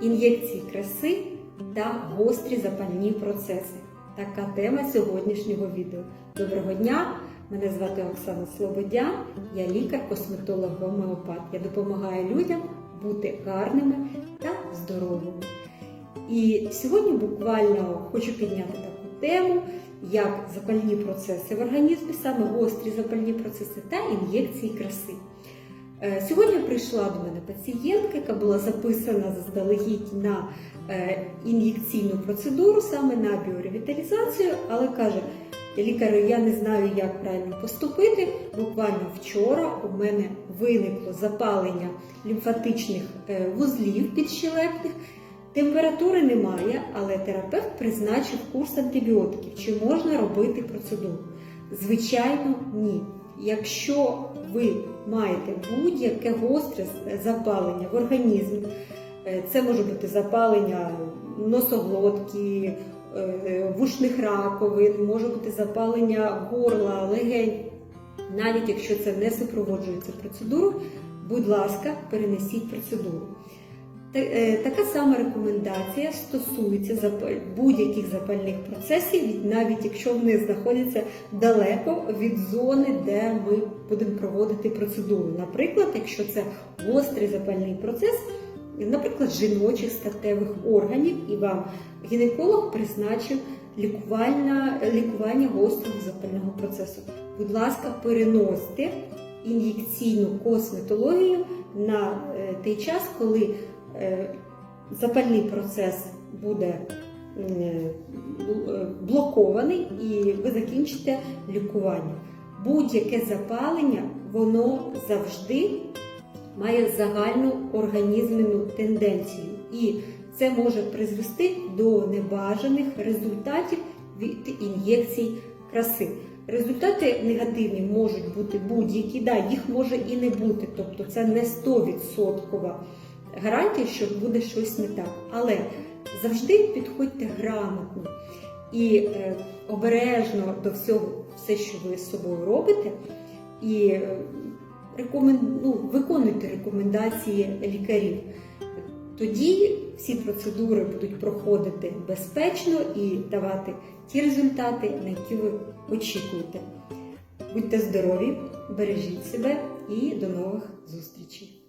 ін'єкції краси та гострі запальні процеси. Така тема сьогоднішнього відео. Доброго дня! Мене звати Оксана Слободян, я лікар-косметолог гомеопат. Я допомагаю людям бути гарними та здоровими. І сьогодні буквально хочу підняти таку тему, як запальні процеси в організмі, саме гострі запальні процеси та ін'єкції краси. Е, Сьогодні прийшла до мене пацієнтка, яка була записана заздалегідь на е, ін'єкційну процедуру, саме на біоревіталізацію, але каже, лікарю, я не знаю, як правильно поступити. Буквально вчора у мене виникло запалення лімфатичних е, вузлів підщелепних. Температури немає, але терапевт призначив курс антибіотиків. Чи можна робити процедуру? Звичайно, ні. Якщо ви маєте будь-яке гостре запалення в організмі, е, це може бути запалення носоглотки, е, вушних раковин, може бути запалення горла, легень. Навіть якщо це не супроводжується процедурою, будь ласка, перенесіть процедуру. Е, Така сама рекомендація стосується будь-яких запальних процесів, навіть якщо вони знаходяться далеко від зони, де ми будемо проводити процедуру. Наприклад, якщо це гострий запальний процес, наприклад, жіночих статевих органів, і вам гінеколог призначив лікувальна, лікування гострого запального процесу. Будь ласка, переносьте ін'єкційну косметологію на е, той час, коли запальний процес буде е, блокований і ви закінчите лікування. Будь-яке запалення, воно завжди має загальну організмену тенденцію, і це може призвести до небажаних результатів від ін'єкцій краси. Результати негативні можуть бути будь-які, да, їх може і не бути, тобто це не 100% гарантія, що буде щось не так. Але завжди підходьте грамотно і е, обережно до всього, все, що ви з собою робите, і е, ну, виконуйте рекомендації лікарів. Тоді всі процедури будуть проходити безпечно і давати ті результати, на які ви очікуєте. Будьте здорові, бережіть себе і до нових зустрічей!